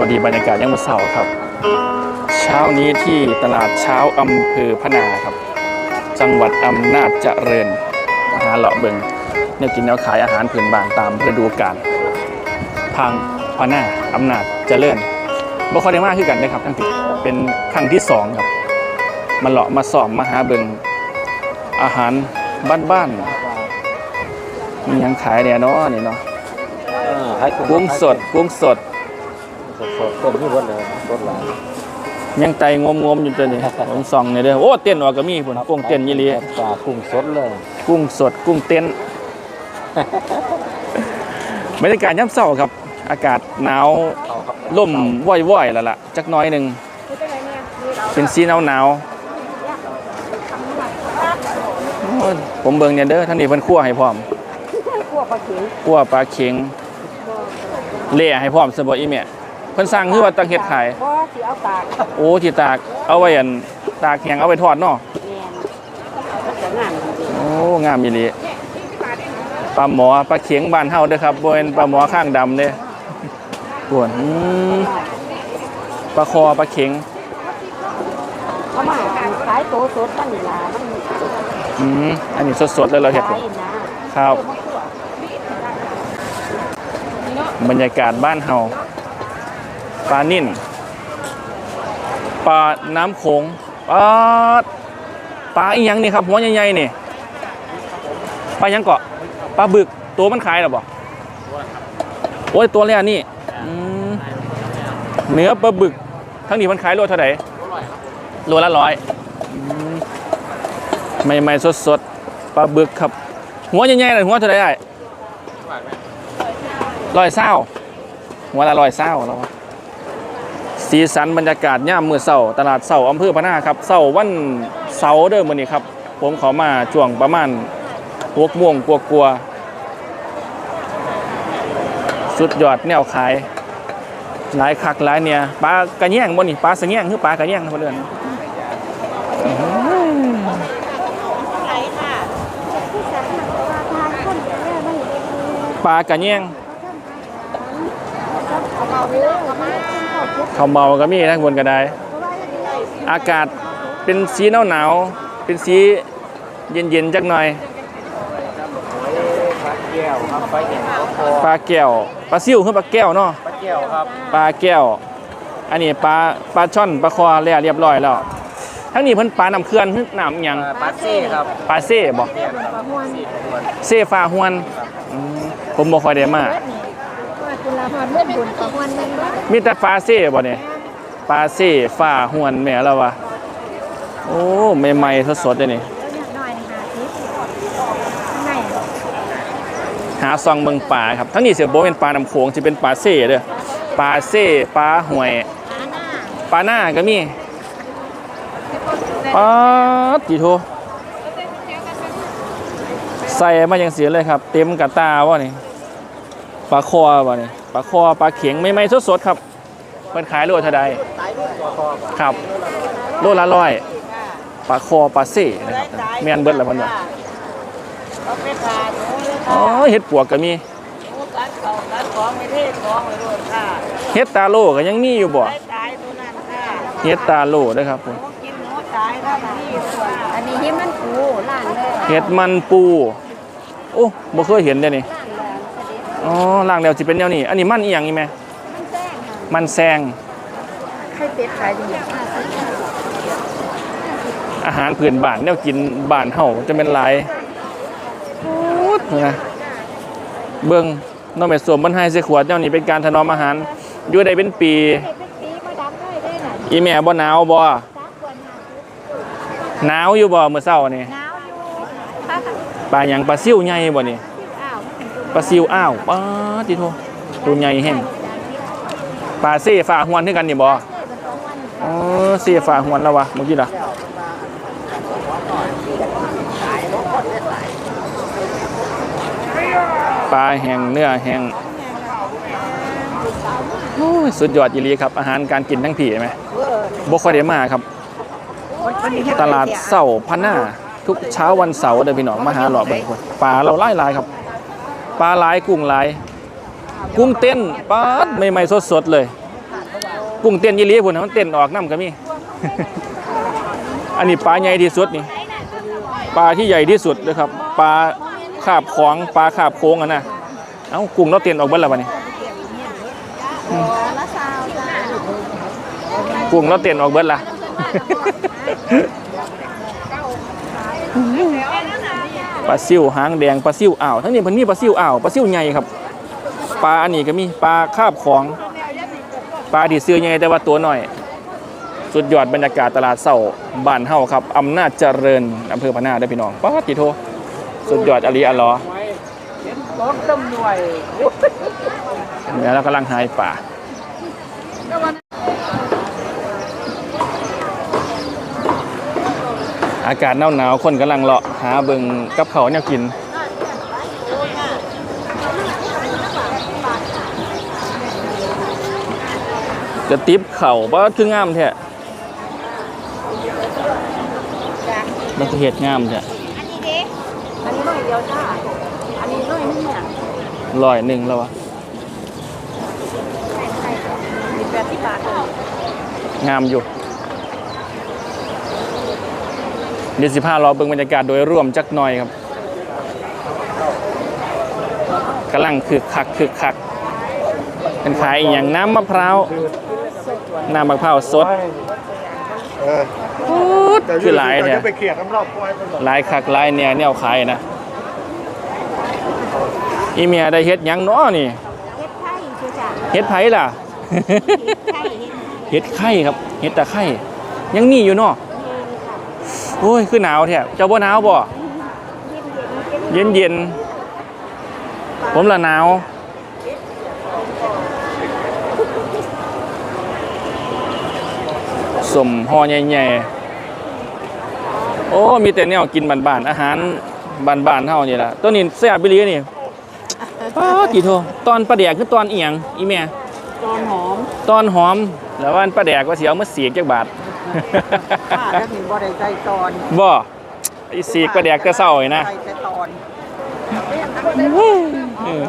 วัสดีบรรยากาศยามมื้อเช้าครับ เช้านี้ที่ตลาดเช้าอำเภอพะนาครับ จังหวัดอำนาจเจริญอาหารเลาะเบิงเนี่ยกินแนวขายอาหารพื้นบ้านตามฤดูกาลทางพะนาอำนาจเจริญบ่ค่อยได้มากคือกันนะครับทั้งที่เป็นครั้งที่สองครับมาเลาะมาสอมมาหาเบิงอาหารบ้านๆมีหยังขายเนี่ยเนาะนี่เนาะให้กุ้งสดกุ้งสด สดสดต้มที่วัดเลยรสหลายยังไตงมงมๆอยู่ตัวนี้ผมส่องในเด้อโอ้เต้นออกก็มีพุ่นกุ้งเต้นยี่หลีปลากุ้งสดเลย กุ้งสดกุ้งเต้นบรรยากาศย่ำเช้าครับ อากาศหนาวลมว่อยๆแล้วล่ะจักหน้อยหนึ่งเป็นสีหนาวหนาวๆโอ้ยผมเบิ่งเนี่ยเด้อท่านนี้เพิ่นคั่วให้พร้อมพวกปลาเข็งคั่วปลาเข็งเล่ให้พร้อมซะบ่อีแม่ เพิ่นสั่งคือว่าตังเฮ็ดขายเพราะสิเอาตากโอ้ที่ตากเอาไว้อันตากแห้งเอาไปทอดเนาะแมนจะงามจริงโอ้งามอีหลีปลาหมอปลาเข็งบ้านเฮาเด้อครับบ่เป็นปลาหมอข้างดำเด้ปวนอืมปลาคอปลาเข็งเขามาขายโตสดมันนี่ล่ะมันอืมอันนี้สดๆเลยเราเฮ็ดขาผมยนะครับ บรรยากาศบ้านเฮา ปลานิ่นปลาน้ำโขงปลาปลาอีหยังนี่ครับหัวใหญ่ๆนี่ปลาหยังเกาะปลาบึกตัวมันขายหรอบ่โอ้ยตัวแรกนี่เนื้อปลาบึก ทั้งนี้มันขายโลเท่าไหร่โลละร้อยอืมใหม่ๆสดๆปลาบึกครับ หัวใหญ่ๆเลยหัวเท่าไหร่ร้อยเศร้าหัวละร้อยเศร้าแล้ววะ สีสันบรรยากาศย่ามมือเสาตลาดเสาอำเภอพะนาครับเสาวันเสาร์เด้อมื้อนี้ครับ ผมเขามาช่วงประมาณหกโมงกลัวๆสุดยอดแนวขาย หลายคักหลายเนี่ยปลากระแยงบ่นี่ปลาสะแยงคือปลากระแยงนะเพื่อนไรค่ะที่สามารถทานคนเดียวได้ไม่ได้ปลากระแยง เอาเรื่องมาข้าวเมาก็มีทั้งบนก็ได้ อากาศเป็นสีหนาวหนาวๆเป็นสีเย็นๆจักหน่อยปลาแก้วครับปลาเห็นปลาคอปลาแก้วปลาซิวคือปลาแก้วเนาะปลาแก้วครับปลาแก้ว อันนี้ปลาปลาช่อนปลาคอแล้วเรียบร้อยแล้วทั้งนี้เพิ่นปลาน้ำเขื่อนคือน้ำอิหยังปลาเซ่ครับปลาเซ่บ่เซ่ฟ้าฮวนอืมผมบ่ค่อยได้มา คุณลาพรเล่นบุญของวันนึงมีแต่ปลาเซ่บ่เนี่ยปลาเซ่ฟ้าฮวนแม่แล้ววะโอ้ใหม่ๆสดๆเลยนี่หาซองเมืองป่าครับทั้งนี้เสียโบเป็นปลาน้ำโขงจะเป็นปลาเซ่เด้อปลาเซ่ปลาหวยหาหน้าปลาหน้าก็มีปลาจีโทใส่มาอย่างเสียเลยครับ เต็มกระตาวะนี่ ปลาคอวะนี่ปลาคอปลาเข็งไม่ไม่สดๆครับเพิ่นขายโลเท่าใดครับโลละร้อยปลาคอปลาเซ่นะครับแม่นเบิดแล้วเพิ่นว่าเอาไปทานอ๋อเห็ดปวกก็มีหมูกัดเขากัดของไม่เทศของเลยด้วยค่ะเห็ดตาโลก็ยังมีอยู่บ่ตายตายตัวนั้นค่ะเห็ดตาโลเด้อครับผมกินหมูตายค่ะนี่อันนี้เห็ดมันปูล้านเลยเห็ดมันปู โอ้บ่เคยเห็นเด้อนี่ อ๋อล่างแล้วสิเป็นแนวนี้ อันนี้มันอีหยังอีแม่มันแจ้งค่ะมันแซง ไข่เป็ดขายดีอาหารพื้นบ้านแนวกินบ้านเฮาจะเป็นหลายโอ้ดนะเบิ่งน้องแม่สวมมันให้ใส่ขวดแนวนี้เป็นการถนอมอาหารอยู่ได้เป็นปีเป็นปีมาดำได้ได้หน่ะอีแม่บ่หนาวบ่สามคนหาหนาวอยู่บ่มื้อเช้านี่หนาวอยู่ปลาหยังปลาซิวใหญ่บ่นี่อ้าว ปลาซิวอ้าวป้าติโทตัวใหญ่แฮงปลาเซ่ฟ้าหวนคือกันนี่บ่อ๋อเสียฝาหวนแล้ววะเมื่อกี้ล่ะปลาแห้งเนื้อแห้งสุดยอดอีหลีครับ อาหารการกินทั้งผีไหมบ่ค่อยได้มาครับ ตลาดเสาพะหน้าทุกเช้าวันเสาร์เดินพี่น้องมาหาหล่อเบิ่งคนปลาเราไล่ลายครับ ปลาหลายกุ้งหลาย กุ้งเต้นปลาดใหม่ๆสดๆเลย กุ้งเต้นยี่หลีพุ่นน่ะมันเต้นออกน้ำก็มี อันนี้ปลาใหญ่ที่สุดนี่ปลาที่ใหญ่ที่สุดเลยครับปลาคาบของปลาคาบโค้งอะนะเอ้ากุ้งเราเต้นออกเบิดแล้วบัดนี้ละสาวจ้ากุ้งเราเต้นออกเบิดละ ปลาซิวหางแดงปลาซิวอ่าวทั้งนี้มันมีปลาซิวอ่าวปลาซิวใหญ่ครับปลาอันนี้ก็มีปลาคาบของปลาที่ซื้อใหญ่แต่ว่าตัวน้อย สุดยอดบรรยากาศตลาดเสาบ้านเฮาครับอำนาจเจริญอำเภอพะนาได้อพี่น้องป้าติโทสุดยอดอลีอัลลอต้นต้มหน่วยเดี๋ยวเรากำลังหายป่า อากาศหนาวๆคนกำลังเลาะหาเบิงกับเขาวเนี่ยกิน จะติบเข่าว่าคืองามแท้มันจะเห็ดงามแท้อันนี้เด็กอันนี้น้อยเดียวจ้าอันนี้น้อยนึงเนี่ยลอยหนึ่งแล้ววะมีแปดสิบบาทงามอยู่ เดี๋ยวสิพารอเบิ่งบรรยากาศโดยรวมจักหน่อยครับกำลังคึกคักคึกคักเป็นขายอหย่างน้ำมะพร้าวน้ำมะพร้าวสดเออคือหลายแต่เนี่ยจะไปเขียดน้ำรอบควายไปหมดหลายคักหลายเนี่ยแนวขายนะอีเมียได้เฮ็ดหยังเนาะนี่เฮ็ดไข่คือจ้าเฮ็ดไผล่ะเฮ็ดไข่เฮ็ดเฮ็ดไข่ครับเฮ็ดตะไคร่ยังมีอยู่เนาะ โอ้ยคือหนาวแท้เจ้าบ่หนาวบ่เย็นเย็นๆผมละหนาว สมห่อใหญ่ๆ โอ้ มีแต่แนวกินบ้านๆ อาหารบ้านๆเฮานี่ล่ะตัวนี้แซ่บบิลีนี่ป้ากี่โทตอนปลาแดกคือตอนเอียงอีแม่ ตอนหอม ตอนหอม แล้วว่าอันปลาแดกว่าสิเอามาเสียกจักบาท ป้าจะมีบ่ได้ใจตอนบ่ไอ้สีกปลาแดกแต่เศร้าไอ้นะใจแต่ตอนเออ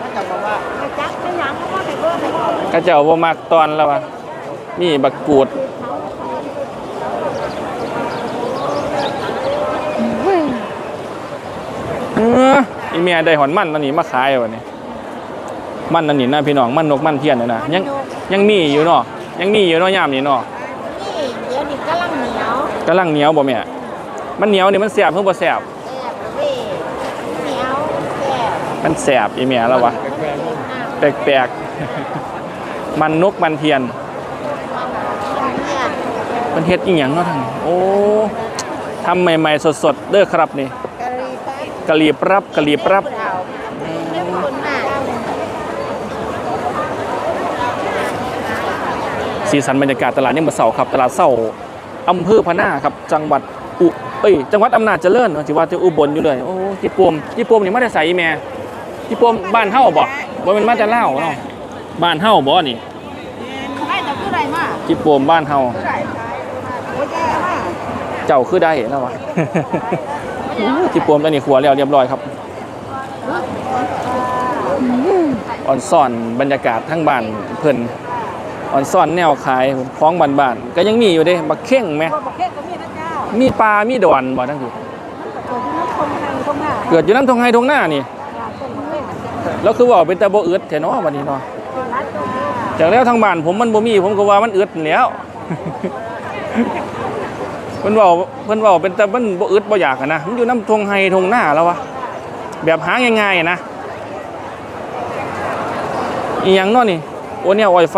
ถ้าจะบอกว่าจักเป็นหยังก็ไปเบิ่งไปก่อนก็เจ้าบ่มักตอนแล้ววะมีบักกูดเอออีเมียได้หอนมันอันนี้มาขายวันนี้มันอันนี้นะพี่น้องมันนกมันเทียนน่ะนะยังยังมีอยู่เนาะยังมีอยู่เนาะยามนี้เนาะ นี่เดี๋ยวนี้กำลังเหนียว กำลังเหนียวบ่แม่มันเหนียวนี่มันแสบเพิ่งบ่แสบแซ่บเว้ยเหนียวแซ่บมันแสบอีเมียแล้ววะแปลกๆ มันนกมันเทียนเนี่ยมันเฮ็ดอีหยังเนาะทางนี้โอ้ทำใหม่ๆสดๆเด้อครับนี่กะหรี่ปั๊บกะหรี่ปรับกะหรี่ปรับเจ้าเรียกคนมากสีสันบรรยากาศตลาดยังมาเสาร์ครับ ตลาดเสาร์ อำเภอพะนาครับ จังหวัดอุเอ้ยจังหวัดอำนาจเจริญที่ว่าจะอุบลอยู่เลย โอ้จีปวมจีปวมนี่มาแต่ได้ใส่แม่จีปวมบ้านเฮาบ่บ่แม่นมาแต่ลาวเนาะบ้านเฮาบ่นี่ไม่แต่ผู้ใดมาจีปวมบ้านเฮาโอ้ยแย่มากเจ้าคือได้แล้ววะจีปวมตอนนี้ครัวแล้วเรียบร้อยครับออนซ่อนบรรยากาศทั้งบ้านเพิ่น ออนซ่อนแนวขายของบ้านๆก็ยังมีอยู่เด้บักเข่งไหมบอกแค่ก็มีนะเจ้ามีปลา มีดอนบ่ทั้งทีเกิดที่นั่นคนไทยคนหน้าเกิดอยู่น้ำทงไฮทงหน้านี่ต้นมะเขือแล้วคือว่าเป็นตาบ่อึดแท้เนาะบัดนี้เนาะเป็นร้านตรงนี้จากแล้วทางบ้านผมมันบ่มี ผมก็ว่ามันอึดนั่นแหล้วเพิ่นเว้าเพิ่นเว้าเป็นแต่มันบ่อึดบ่อยากอะนะมันอยู่น้ำทงไฮทงหน้าแล้ววะแบบหาง่ายๆอะนะอีหยังเนาะนี่โอ้แนวออยไฟ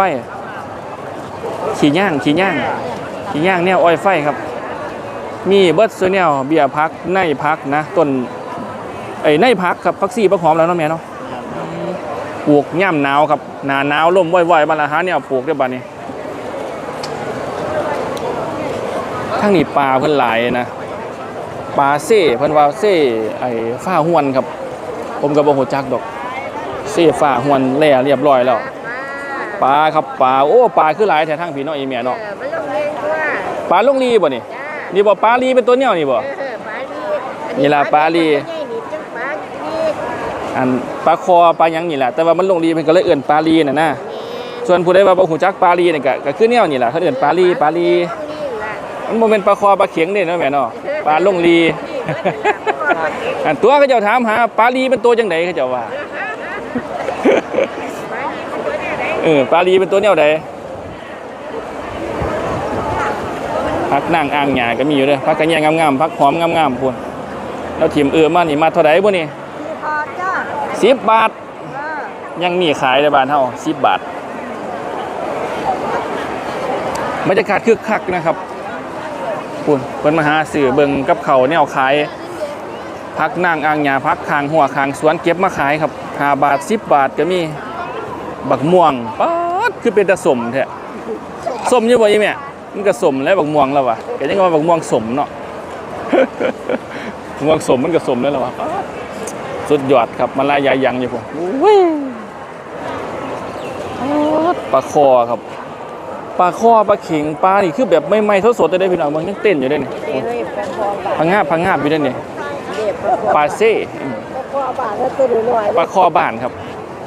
ขี่ย่างขี่ย่างขี่ย่างแนวอ้อยไฟครับ มีเบิร์ดซุแนวเบียร์พักในพักนะต้นไอ้ในพักครับพักซี่พักหอมแล้วเนาะแม่เนาะปลูกย่ำหนาวครับหนาหนาวลมว่อยๆบรรลาหาเนี่ยปลูกได้บ้านี้ทั้งนี้ปลาเพิ่นหลายนะปลาเซ่เพิ่นว่าเซ่ไอ้ฟ้าหวนครับ ผมก็บ่ฮู้จักดอก เซ่ฟ้าหวนแล่เรียบร้อยแล้ว ปลาครับปลาโอ้ปลาคือหลายแท้ทั้งพี่น้องอีเมียเนาะมันลงเองว่าปลาลงลีบ่นี่จ้านี่บ่ปลาลีเป็นตัวแนวนี่บ่เออปลาลีนี่ล่ะปลาลีใหญ่นี่จังปลาลีอันปลาคอปลาหยังนี่แหละแต่ว่ามันลงลีเพิ่นก็เลยเอิ้นปลาลีน่ะนะแม่นส่วนผู้ใดว่าบ่ฮู้จักปลาลีนี่ก็ก็คือแนวนี่ล่ะเขาเอิ้นปลาลีปลาลีมันบ่แม่นปลาคอปลาเข็งเด้เนาะแม่เนาะปลาลงลีอันตัวเขาเจ้าถามหาปลาลีเป็นตัวจังไดเขาเจ้าว่า เออปลาลีเป็นตัวแนวใดพักนั่งอ่างหญ้าก็มีอยู่เด้อพักกระแยงงามๆพักหอมงามๆพุ่นแล้วทีมเอือมานี่มาเท่าใดบ่นี่ที่พอจ้า10บาทเออยังมีขายในบ้านเฮา10บาทบรรยากาศคึกคักนะครับคุณเพิ่นมาหาสื่อเบิ่งกับเขาวแนวขายพักนั่งอ่างหญ้าพักคางหัวคางสวนเก็บมาขายครับ5บาท10บาทก็มี บักม่วงป๊าดคือเป็นตะสมแท้สมอยู่บ่ยี่แม่มันก็สมแล้วบักม่วงแล้ววะก็ยังว่าบักม่วงสมเนาะบักม่วงสมมันก็สมแล้วล่ะวะป๊าดสุดยอดครับมันลายใหญ่ยังอยู่ผมปลาคอครับปลาคอปลาเข็งปลานี่คือแบบไม่ไม่ๆสดๆเลยเด้อพี่น้องมันยังเต้นอยู่เด้อนี่เดี๋ยวเลยเป็นพอบาทพังงาบพังงาบอยู่เด้อนี่เด็บเป็นพอปลาเซ่อืมพอบาทแล้วตัวหน่อยปลาคอบ้านครับ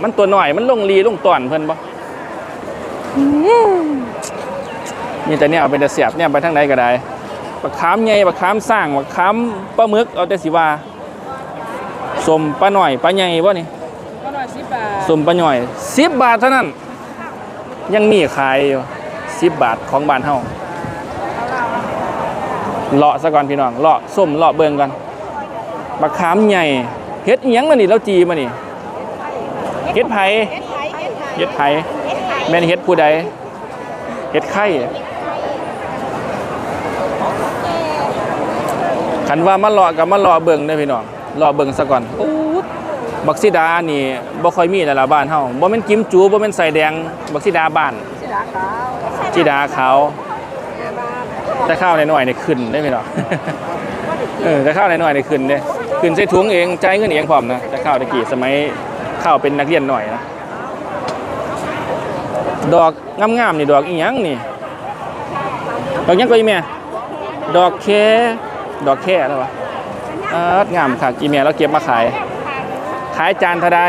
มันตัวหน่อยมันลงรีลงตอนเพิ่นบ่มีแต่เนี่ยเอาเป็นตะเสียบเนี่ยไปทางไหนก็ได้ปลาขามใหญ่ปลาขามสร้างปลาขามปลาหมึกเอาแต่สิว่าสมปลาหน่อยปลาใหญ่บ่นี่ก็หน่อยสิบบาทสมปลาหน่อย10บาทเท่านั้น ยังมีขายอยู่10บาทของบ้านเฮาเลาะซะก่อนพี่น้องเลาะส้มเลาะเบิ่งก่อนปลาขามใหญ่เฮ็ดอีหยังล่ะนี่เราจีมานี่ เฮ็ดไผเฮ็ดไผเฮ็ดไผเฮ็ดไผแม่นเฮ็ดผู้ใดเฮ็ดไข่คันว่ามาเลาะกับมาเลาะเบิ่งเด้อพี่น้องเลาะเบิ่งซะก่อนบักซิดานี่บ่ค่อยมีแล้วล่ะบ้านเฮาบ่แม่นกิมจูบ่แม่นใส่แดงบักซิดาบ้านสิดาขาวแต่ข้าวน้อยๆนี่ขึ้นได้พี่น้องเออแต่ข้าวน้อยๆนี่ขึ้นเด้ขึ้นใส่ถุงเองจ่ายเงินเองพร้อมนะแต่ข้าวตะกี้สมัย ข้าเป็นนักเรียนหน่อยนะดอกงามๆนี่ดอกอีหยังนี่ดอกหยังก็อีแม่ดอกแค่ดอกแค่แล้ววะเอองามค่ะอีแม่เราเก็บมาขาย ขายจานเท่าใด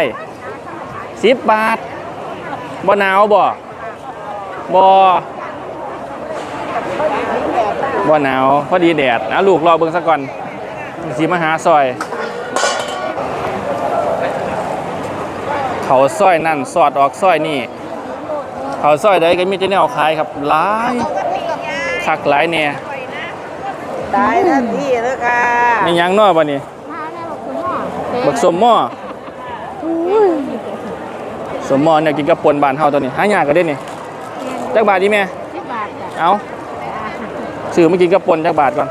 สิบบาทบ่หนาวบ่บ่บ่หนาวพอดีแดดนะลูกรอเบิ่งซะก่อนสีมหาซอย เขาซอยนั่นสอดออกซอยนี่ เขาซอยใดก็มีแต่แนวขายครับหลายคักหลายแน่ได้ทันทีเลยค่ะมีหยังน้อยบ่นี่มาแม่บอกคุณพ่อบักสมหม้อสมหม้อเนี่ยกินกับปนบ้านเฮาตัวนี้หายากก็ได้นี่จักบาทดีแม่สิบบาทจ้ะเอาซื้อมากินกับปนจักบาทก่อน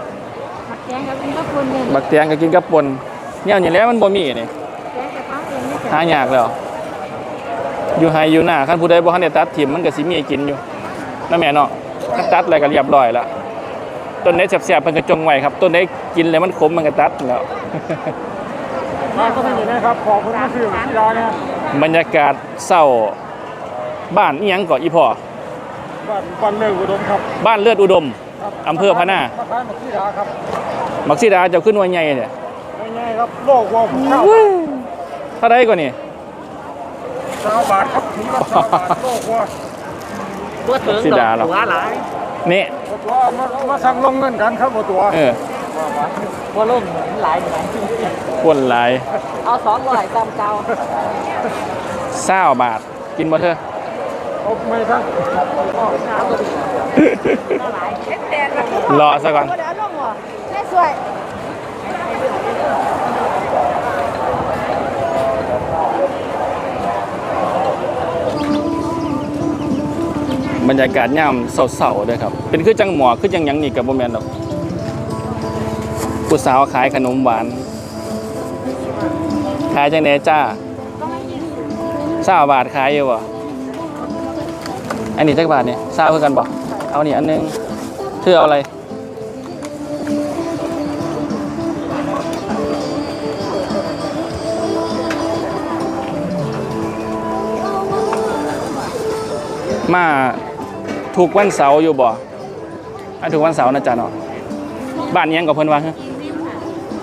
ผักแกงกับเป็นก็คุณเนี่ยบักแตงก็กินกับปนเนี่ยนี่แหล้วมันบ่มีนี่แกงกับข้าวเองนี่จ้ะหายากแล้ว อยู่ไฮอยู่หน้าคันผู้ใดบ่ทันได้ตัดถิ่มมันก็สิมีให้กินอยู่นั่นแม่เนาะถ้าตัดอะไรก็เรียบร้อยแล้วต้นไหนแซ่บๆเพิ่นก็จงไว้ครับต้นไหนกินแล้วมันขมมันก็ตัดแล้วมาก็ไม่เห็นนะครับขอบคุณที่ซื้อที่ร้านนะบรรยากาศเศร้าบ้านอีหยังเกาะอีพ่อบ้านบ้านเลิกอุดมครับบ้านเลือดอุดมครับอำเภอพะนามาขายหมกที่ร้านครับมักซิดาเจะขึ้นว่าใหญ่เนี่ยง่ายๆครับโลกวัวผมข้าวเท่าไดก่อนนี่ สาวบาทครับถึงละสาวบาทโลกวัวตัวถึงสิดาหรอหัวหลายนี่ตัวมามาสั่งลงเงินกันครับว่าตัวเออหัวลุ่มหลายหลายคนหลายเอาสองร้อยตามเก่าเศร้าบาทกินบ่เธอเอาไม่ทั้งรอซะก่อน เดี๋ยวน้องหัวแม่สวย บรรยากาศย่ามเศร้าๆด้วยครับ เป็นคือจังหมอคือจังหยังนี่กับบ่แม่นดอกผู้สาวขายขนมหวาน ขายจังไดจ้าเศร้าบาทขายอยู่บ่อันนี้จักบาทเนี่ยเศร้าคือกันบ่เอานี่อันหนึงเธอเอาอะไรมา ถูกวันเสาร์อยู่บ่อะถูกวันเสาร์นะจ๊ะเนาะบ้านหยังก็เพิ่นว่าฮะ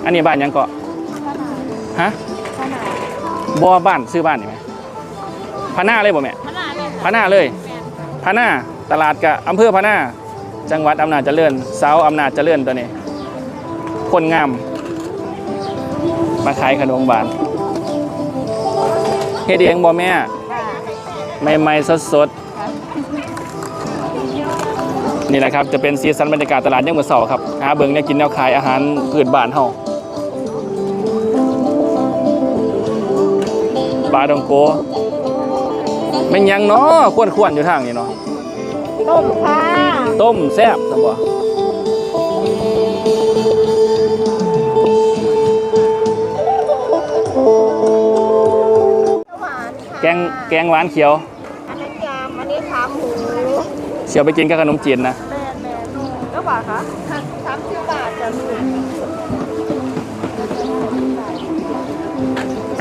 อันนี้บ้านหยังก็ฮะบ่บ้านซื้อบ้านนี่ไหมพะหน้าเลยบ่แม่ขนาดเลยพะหน้าเลยแม่พะนาตลาดกับอำเภอพะนาจังหวัดอำนาจเจริญสาวอำนาจเจริญตัวนี้ คนงาม มาขายขนมหวานเฮ็ดเองบ่แม่ใหม่ๆสดๆ นี่แหละครับจะเป็นซีซันบรรยากาศตลาดยังมือเสาร์ครับหาเบิงเนี่ยกินแนวขายอาหารพื้นบ้านเฮาปลาดองโกแม่นยังเนาะควรควรๆอยู่ทางนี้เนาะต้มค่ะต้มแซ่บสมบ่หวานค่ะแกงแกงหวานเขียว อันนั้นยำอันนี้ขาหมู เสียวไปกินกับขนมจีนนะแม่แม่แล้วบาทคะสามสิบบาทจ้ะลูก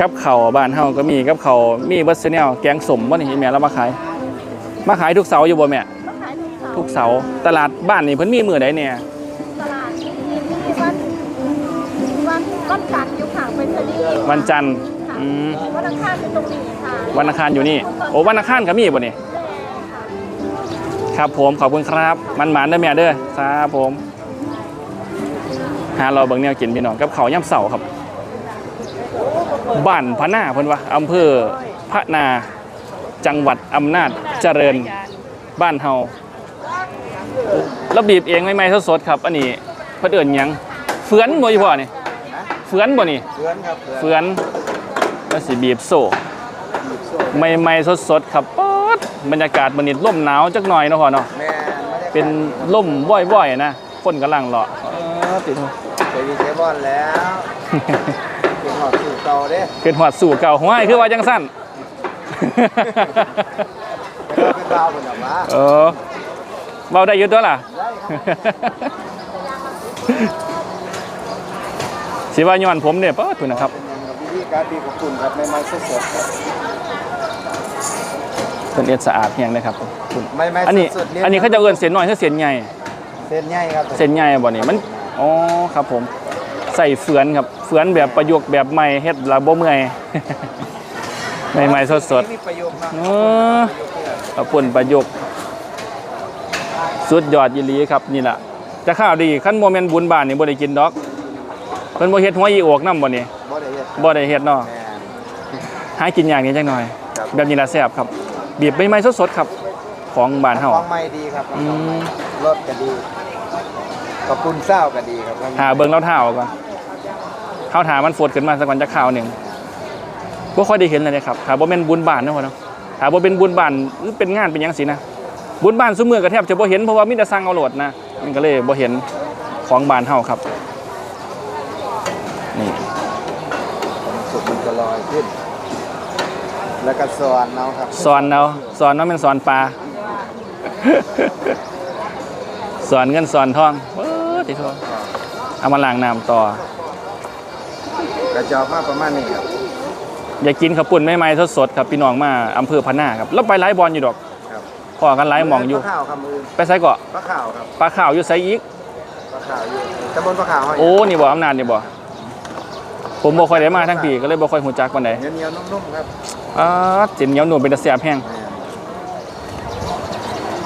กับเขาวบ้านเฮาก็มีกับเขาวมีเบัสแนวแกงสมบ่นี่แม่เรามาขาย มาขายทุกเสาร์อยู่บ่แม่ต้องขายทุกเสาร์ทุกเสาร์ตลาดบ้านนี่เพิ่นมีมื้อใดเนี่ยตลาดที่ที่วันวันวันจันทร์อยู่ข้างเป็นทะเลวันจันทร์ค่ะอืมวันอังคารเป็นตรงนี้ค่ะวันอังคารอยู่นี่โอ้วันอังคารก็มีบ่นี่แม่ค่ะ ครับผมขอบคุณครับ มันหมานเด้อแม่เด้อครับผมหาเราเบิ่งแนวกินพี่น้องกับเขาวย่ำเสาครับบ้านพะนาเพิ่นว่าอำเภอพะนาจังหวัดอำนาจเจริญบ้านเฮาแล้วบีบเองไม่ไม่สดๆครับ อันนี้เพิ่นเอิ้นหยังเฟือนบ่อยู่พ่อนี่เฟือนบ่นี่เพื่อนครับเพื่อนเฟือนแล้วสิบีบโซ่ไม่ไม่สดๆครับป๊ ดบรรยากาศมันนี่ลมหนาวจักหน่อยเนาะพ่อเนาะแม่เป็นล่มว่อยๆนะคนกำลังเลาะเออติดหัวเคยมีเทบอลแล้วเป็นหอดสู่เก่าเด้เกิดหอดสู่เก่าห้วยคือว่าจังสั้นเป็นดาวเป็นแบบว่าเออเบาได้อยุดตัวล่ะได้ครับสิว่าย้อนผมเนี่ยป้าทุนนะครับเป็นยังกับวิธีการดีของคุณครับไม่ไม่สดสดครับ เพิ่นเอ็ดสะอาดเฮียงเลยครับคุณไม่ไม่อันนี้สดๆอันนี้เขาจะเอิ้นเสียนน้อยคือเสียนใหญ่เส้นใหญ่ครับเส้นใหญ่บ่นี่มันอ๋อครับผมใส่เฟือนครับเฟือนแบบประยุกต์แบบใหม่เฮ็ดและบ่เมื่อย ใหม่ๆสดมีประโยชน์มากๆเออเอาปุ่นประยุกต์สุดยอดยีหลีครับนี่ล่ะจะข้าวดีขั้นโมเมนต์บุญบานนี่บ่ได้กินดอกเพิ่นบ่เฮ็ดหัวอีออกนํบ่นี่บ่ได้เฮ็ดบ่ได้เฮ็ดเนาะแม่หากินอย่างนี้จังหน่อย ครับ แบบนี้ล่ะแซ่บครับ บีบใบไม้สดๆครับ ของบ้านเฮา ของใหม่ดีครับอืม รสก็ดีกระปุนเศร้าก็ดีครับหาเบิ่งแล้วเท้าก่อนเท้าถามันฟดขึ้นมาสักวันจะข่าวหนึงบ่ค่อยได้เห็นเลยนะครับถ้าบ่แม่นบุญบ้านเนาะพ่อเนาะถ้าบ่เป็นบุญบ้านหรือเป็นงานเป็นหยังสินะ บุญบ้านซุมื้อก็แทบจะบ่เห็นเพราะว่ามีแต่สั่งเอาโหลดนะมันก็เลยบ่เห็นของบ้านเฮาครับ นี่สุกมันก็ลอยขึ้น แล้วก็สอนเอาครับสอนเอาสอนเนาะแม่นสอนปลา สอนเงินสอนทองเออติโทเอามาล้างน้ำต่อ กระจอกมาประมาณนี้ครับ อยากกินข้าวปุ้นใหม่ๆสดๆครับพี่น้องมาอำเภอพะนาครับแล้วไปไลฟ์บอลอยู่ดอกครับ พอกันไลฟ์หมองอยู่ ปลาข่าวครับมือไปไซเกาะปลาข่าวครับปลาข่าวอยู่ไซอีกปลาข่าวอยู่ตำบลปลาข่าวห้อยโอ้นี่บ่อำนาจนี่บ่ ผมบ่ค่อยได้มาทั้งปีก็เลยบ่ค่อยฮู้จักปานใดเหนียวๆนุ่มๆครับอ่าจินเหนียวหนุ่มเป็นตาแซ่บแห้ง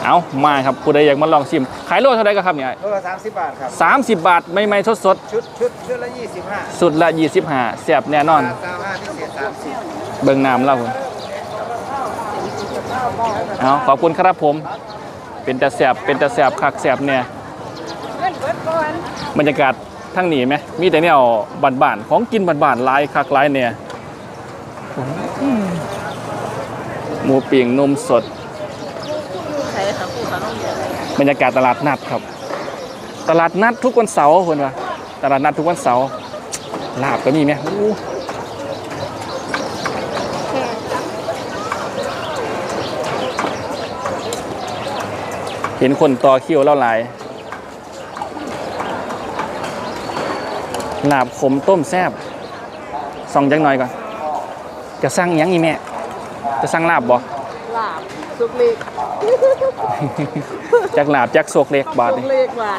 เอามาครับผู้ใดอยากมาลองชิม ขายโลเท่าไหร่ก็ครับเนี่ยโลละสามสิบบาทครับ30บาทใหม่ๆสดชุดชุดชุดละยี่สิบห้าๆสุดละ25แซ่บแน่นอนสามห้าพิเศษสามสิบเบิ่งน้ำเราพุ่นเอาขอบคุณครับผม เป็นแต่แสบเป็นแต่แสบคักแสบเนี่ยบรรยากาศ ทั้งนี้ไหมมีแต่แนวบ้านๆของกินบานๆหลายคักลายเนี่ยอืมหมูปิ้งนมสดบรรยากาศตลาดนัดครับ ตลาดนัดทุกวันเสาร์คนว่าตลาดนัดทุกวันเสาร์ลาบก็มีไหมเห็นคนต่อคิวแล้วหลาย ลาบขมต้มแซบส่องจังหน่อยก่อน จะสั่งหยังอีแม่ จะสั่งลาบบ่ลาบสุกเล็กจักลาบจักโศกเล็กบาทสุนี่กเล็กหวาน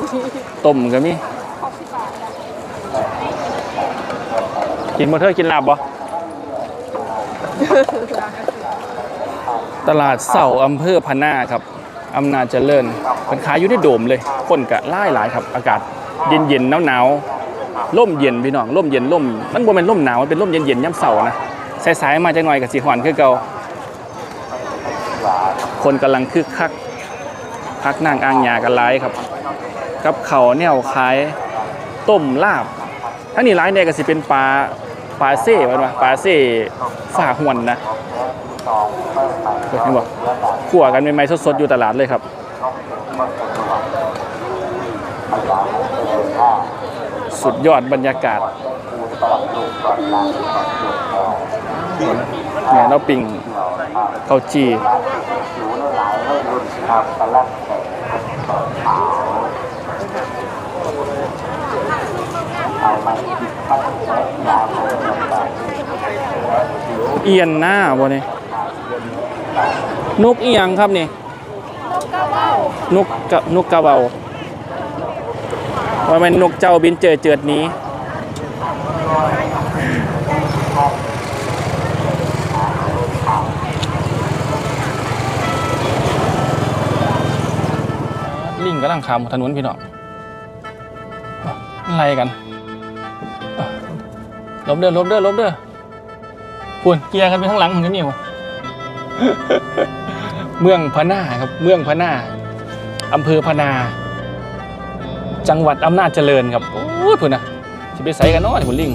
ต้มก็มีกินมาเธอกินลาบบ่ตลาดเสาอำเภอพะนาครับอำนาจเจริญเป็นขายอยู่ในโดมเลย คนกะไล่หลายครับ อากาศเย็นเย็นหนาวหนาวๆ ล่มเย็นพี่น้องล่มเย็นล่มมันบ่เป็นล่มหนาวมันเป็นล่มเย็นเย็นย่ำเสานะสายๆมาจังหน่อยกับสีหอนคือเก่าคนกำลังคึกคักพักนั่งอ่างยากันหลายครับ กับเขาวแนวขายต้มลาบทั้งนี้ร้ายเนี่ยก็สิเป็นปลาปลาเซ่ว่าปลาเซ่ฝ่าหวนนะเห็นบ่ขั่วกันใหม่ๆสดๆอยู่ตลาดเลยครับ สุดยอดบรรยากาศเนี่ยเราปิ่งข้าจีเอียนหน้าบ่เนี่ยนกเอียงครับนี่นกกะนกกระเบา ว่ามันนกเจ้าบินเจอเจิดนี้ ลิงกำลังขามถนนพี่น้องอะไรกันลบเด้อลบเด้อลบเด้อปุ่นเกียร์กันไปข้างหลังเหมือนกันนี่วะเมืองพะนาครับ เมืองพะนาอำเภอพะนา จังหวัดอำนาจเจริญครับโอ้ยพุ่นนะจะไปใส่กันเน้อยพุ่นลิง